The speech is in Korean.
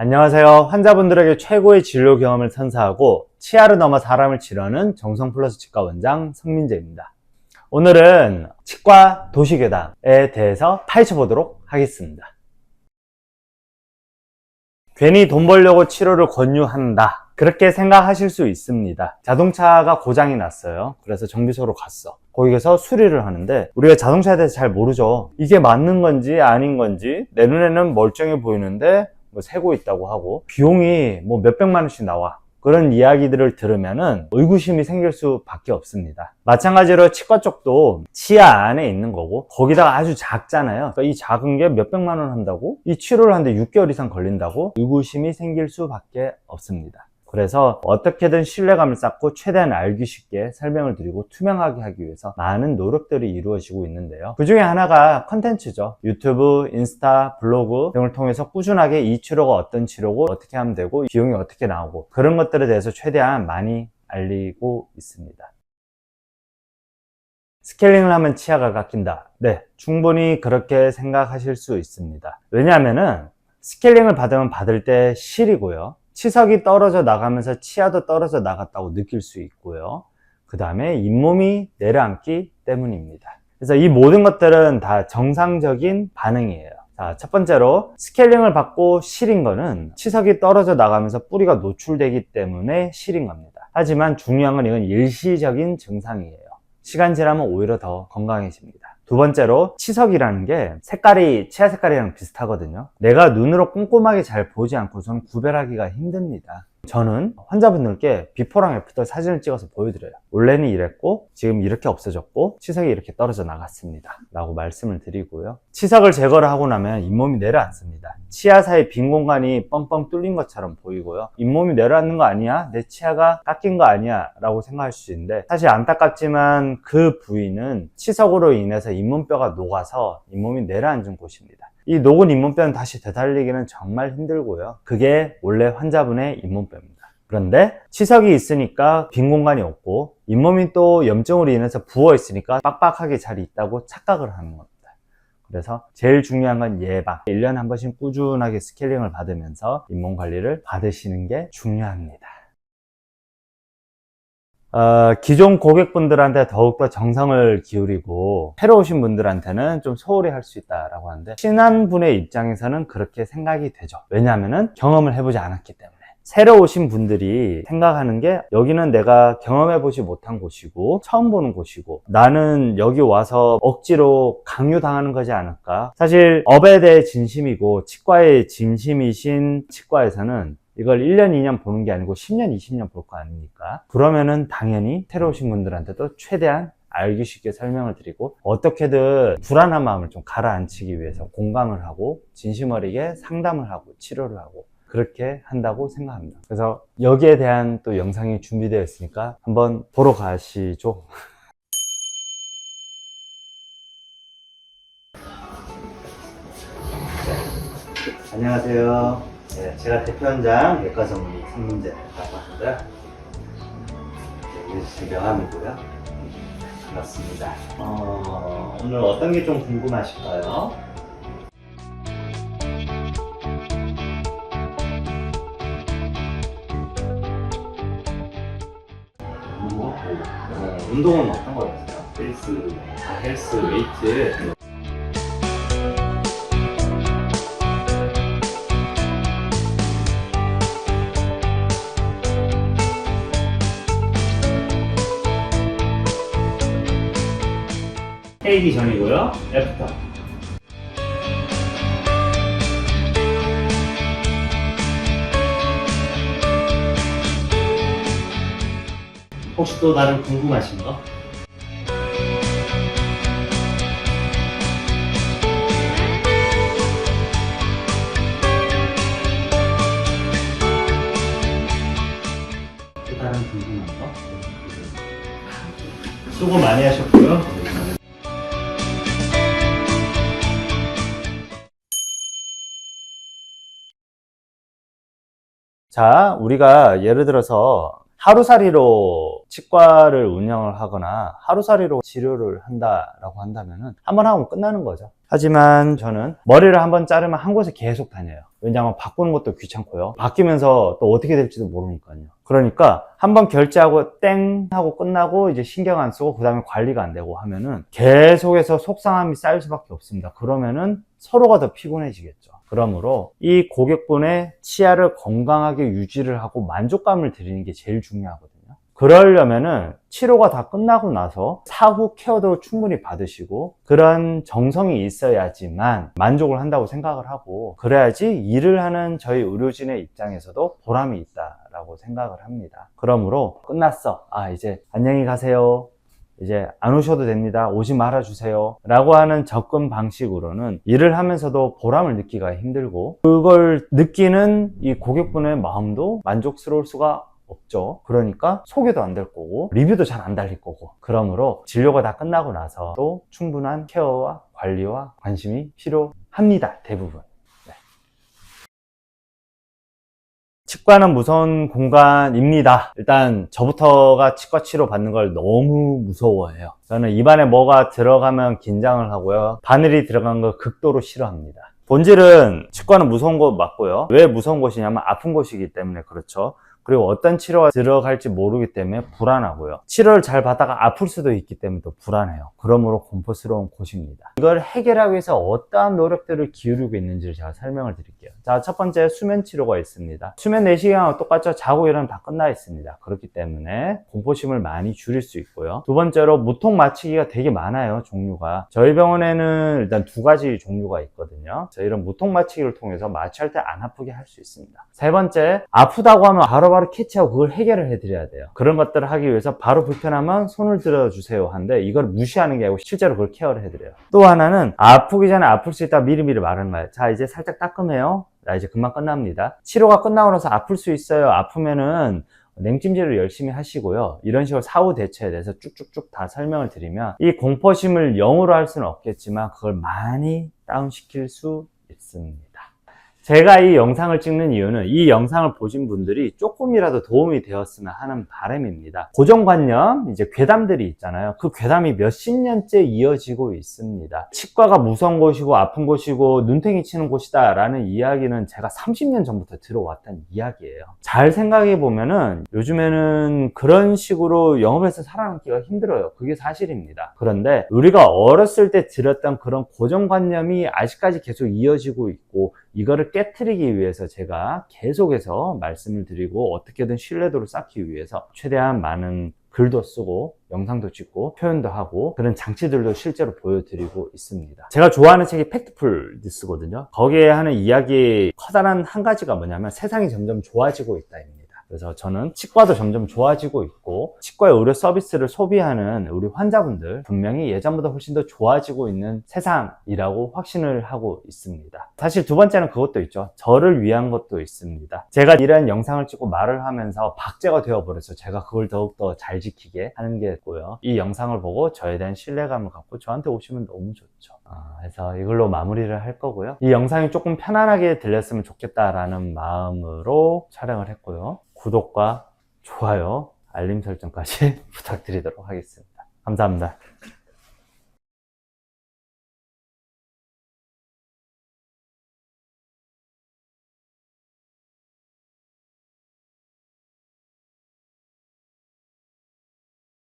안녕하세요. 환자분들에게 최고의 진료 경험을 선사하고 치아를 넘어 사람을 치료하는 정성 플러스 치과 원장 성민재입니다. 오늘은 치과 도시괴담에 대해서 파헤쳐 보도록 하겠습니다. 괜히 돈 벌려고 치료를 권유한다. 그렇게 생각하실 수 있습니다. 자동차가 고장이 났어요. 그래서 정비소로 갔어. 거기에서 수리를 하는데 우리가 자동차에 대해서 잘 모르죠. 이게 맞는 건지 아닌 건지 내 눈에는 멀쩡해 보이는데 뭐 새고 있다고 하고 비용이 뭐 몇백만 원씩 나와. 그런 이야기들을 들으면은 의구심이 생길 수밖에 없습니다. 마찬가지로 치과 쪽도 치아 안에 있는 거고 거기다가 아주 작잖아요. 그러니까 이 작은 게 몇백만 원 한다고 이 치료를 하는데 6개월 이상 걸린다고 의구심이 생길 수밖에 없습니다. 그래서 어떻게든 신뢰감을 쌓고 최대한 알기 쉽게 설명을 드리고 투명하게 하기 위해서 많은 노력들이 이루어지고 있는데요. 그 중에 하나가 컨텐츠죠. 유튜브, 인스타, 블로그 등을 통해서 꾸준하게 이 치료가 어떤 치료고 어떻게 하면 되고 비용이 어떻게 나오고 그런 것들에 대해서 최대한 많이 알리고 있습니다. 스케일링을 하면 치아가 깎인다. 네, 충분히 그렇게 생각하실 수 있습니다. 왜냐하면은 스케일링을 받으면 받을 때 실이고요. 치석이 떨어져 나가면서 치아도 떨어져 나갔다고 느낄 수 있고요. 그 다음에 잇몸이 내려앉기 때문입니다. 그래서 이 모든 것들은 다 정상적인 반응이에요. 자, 첫 번째로 스케일링을 받고 실인 거는 치석이 떨어져 나가면서 뿌리가 노출되기 때문에 실인 겁니다. 하지만 중요한 건 이건 일시적인 증상이에요. 시간 지나면 오히려 더 건강해집니다. 두 번째로 치석이라는 게 색깔이 치아 색깔이랑 비슷하거든요. 내가 눈으로 꼼꼼하게 잘 보지 않고선 구별하기가 힘듭니다. 저는 환자분들께 비포랑 애프터 사진을 찍어서 보여드려요. 원래는 이랬고 지금 이렇게 없어졌고 치석이 이렇게 떨어져 나갔습니다. 라고 말씀을 드리고요. 치석을 제거를 하고 나면 잇몸이 내려앉습니다. 치아 사이 빈 공간이 뻥뻥 뚫린 것처럼 보이고요. 잇몸이 내려앉는 거 아니야? 내 치아가 깎인 거 아니야? 라고 생각할 수 있는데 사실 안타깝지만 그 부위는 치석으로 인해서 잇몸뼈가 녹아서 잇몸이 내려앉은 곳입니다. 이 녹은 잇몸뼈는 다시 되살리기는 정말 힘들고요. 그게 원래 환자분의 잇몸뼈입니다. 그런데 치석이 있으니까 빈 공간이 없고 잇몸이 또 염증으로 인해서 부어 있으니까 빡빡하게 잘 있다고 착각을 하는 겁니다. 그래서 제일 중요한 건 예방. 1년에 한 번씩 꾸준하게 스케일링을 받으면서 잇몸 관리를 받으시는 게 중요합니다. 어, 기존 고객분들한테 더욱더 정성을 기울이고 새로 오신 분들한테는 좀 소홀히 할 수 있다라고 하는데 친한 분의 입장에서는 그렇게 생각이 되죠. 왜냐하면 경험을 해보지 않았기 때문에. 새로 오신 분들이 생각하는 게 여기는 내가 경험해 보지 못한 곳이고 처음 보는 곳이고 나는 여기 와서 억지로 강요당하는 거지 않을까 사실 업에 대해 진심이고 치과에 진심이신 치과에서는 이걸 1년, 2년 보는 게 아니고 10년, 20년 볼 거 아닙니까? 그러면은 당연히 새로 오신 분들한테도 최대한 알기 쉽게 설명을 드리고 어떻게든 불안한 마음을 좀 가라앉히기 위해서 공감을 하고 진심 어리게 상담을 하고 치료를 하고 그렇게 한다고 생각합니다. 그래서 여기에 대한 또 영상이 준비되어 있으니까 한번 보러 가시죠. 안녕하세요. 네, 제가 대표원장 외과 전문의 성민재라고 하고요. 네, 제 명함이고요. 반갑습니다. 어, 오늘 어떤 게 좀 궁금하실까요? 운동? 어, 운동은 어떤 거 했어요? 헬스, 아, 헬스, 웨이트. KD 전이고요. 애프터. 혹시 또 다른 궁금하신 거? 자, 우리가 예를 들어서 하루살이로 치과를 운영을 하거나 하루살이로 치료를 한다라고 한다면은 한 번 하고 끝나는 거죠. 하지만 저는 머리를 한번 자르면 한 곳에 계속 다녀요. 왜냐하면 바꾸는 것도 귀찮고요. 바뀌면서 또 어떻게 될지도 모르니까요. 그러니까 한번 결제하고 땡 하고 끝나고 이제 신경 안 쓰고 그 다음에 관리가 안 되고 하면은 계속해서 속상함이 쌓일 수밖에 없습니다. 그러면은 서로가 더 피곤해지겠죠. 그러므로 이 고객분의 치아를 건강하게 유지를 하고 만족감을 드리는 게 제일 중요하거든요. 그러려면은 치료가 다 끝나고 나서 사후 케어도 충분히 받으시고 그런 정성이 있어야지만 만족을 한다고 생각을 하고 그래야지 일을 하는 저희 의료진의 입장에서도 보람이 있다라고 생각을 합니다. 그러므로 끝났어. 아, 이제 안녕히 가세요. 이제 안 오셔도 됩니다. 오지 말아 주세요. 라고 하는 접근 방식으로는 일을 하면서도 보람을 느끼기가 힘들고 그걸 느끼는 이 고객분의 마음도 만족스러울 수가 없죠. 그러니까 소개도 안 될 거고 리뷰도 잘 안 달릴 거고 그러므로 진료가 다 끝나고 나서 또 충분한 케어와 관리와 관심이 필요합니다. 대부분. 치과는 무서운 공간입니다. 일단 저부터가 치과 치료 받는 걸 너무 무서워해요. 저는 입안에 뭐가 들어가면 긴장을 하고요. 바늘이 들어간 걸 극도로 싫어합니다. 본질은 치과는 무서운 거 맞고요. 왜 무서운 곳이냐면 아픈 곳이기 때문에 그렇죠. 그리고 어떤 치료가 들어갈지 모르기 때문에 불안하고요. 치료를 잘 받다가 아플 수도 있기 때문에 또 불안해요. 그러므로 공포스러운 곳입니다. 이걸 해결하기 위해서 어떠한 노력들을 기울이고 있는지를 제가 설명을 드릴게요. 자, 첫 번째 수면 치료가 있습니다. 수면 4시간하고 똑같죠? 자고 일어나면 다 끝나 있습니다. 그렇기 때문에 공포심을 많이 줄일 수 있고요. 두 번째로 무통 마취기가 되게 많아요, 종류가. 저희 병원에는 일단 두 가지 종류가 있거든요. 이런 무통 마취기를 통해서 마취할 때 안 아프게 할 수 있습니다. 세 번째, 아프다고 하면 바로 바로 캐치하고 그걸 해결을 해드려야 돼요. 그런 것들을 하기 위해서 바로 불편하면 손을 들어주세요 한데 이걸 무시하는 게 아니고 실제로 그걸 케어를 해드려요. 또 하나는 아프기 전에 아플 수 있다 미리미리 말하는 거예요. 자, 이제 살짝 따끔해요. 나 이제 금방 끝납니다. 치료가 끝나고 나서 아플 수 있어요. 아프면은 냉찜질을 열심히 하시고요. 이런 식으로 사후 대처에 대해서 쭉쭉쭉 다 설명을 드리면 이 공포심을 0으로 할 수는 없겠지만 그걸 많이 다운시킬 수 있습니다. 제가 이 영상을 찍는 이유는 이 영상을 보신 분들이 조금이라도 도움이 되었으면 하는 바람입니다. 고정관념, 이제 괴담들이 있잖아요. 그 괴담이 몇십 년째 이어지고 있습니다. 치과가 무서운 곳이고 아픈 곳이고 눈탱이 치는 곳이다 라는 이야기는 제가 30년 전부터 들어왔던 이야기예요. 잘 생각해 보면은 요즘에는 그런 식으로 영업해서 살아남기가 힘들어요. 그게 사실입니다. 그런데 우리가 어렸을 때 들었던 그런 고정관념이 아직까지 계속 이어지고 있고 이거를 깨뜨리기 위해서 제가 계속해서 말씀을 드리고 어떻게든 신뢰도를 쌓기 위해서 최대한 많은 글도 쓰고 영상도 찍고 표현도 하고 그런 장치들도 실제로 보여드리고 있습니다. 제가 좋아하는 책이 팩트풀 디스거든요. 거기에 하는 이야기 커다란 한 가지가 뭐냐면 세상이 점점 좋아지고 있다입니다. 그래서 저는 치과도 점점 좋아지고 있고 치과의 의료 서비스를 소비하는 우리 환자분들 분명히 예전보다 훨씬 더 좋아지고 있는 세상이라고 확신을 하고 있습니다. 사실 두 번째는 그것도 있죠. 저를 위한 것도 있습니다. 제가 이런 영상을 찍고 말을 하면서 박제가 되어버려서 제가 그걸 더욱더 잘 지키게 하는 게 있고요. 이 영상을 보고 저에 대한 신뢰감을 갖고 저한테 오시면 너무 좋죠. 아, 그래서 이걸로 마무리를 할 거고요. 이 영상이 조금 편안하게 들렸으면 좋겠다라는 마음으로 촬영을 했고요. 구독과 좋아요, 알림 설정까지 부탁드리도록 하겠습니다. 감사합니다.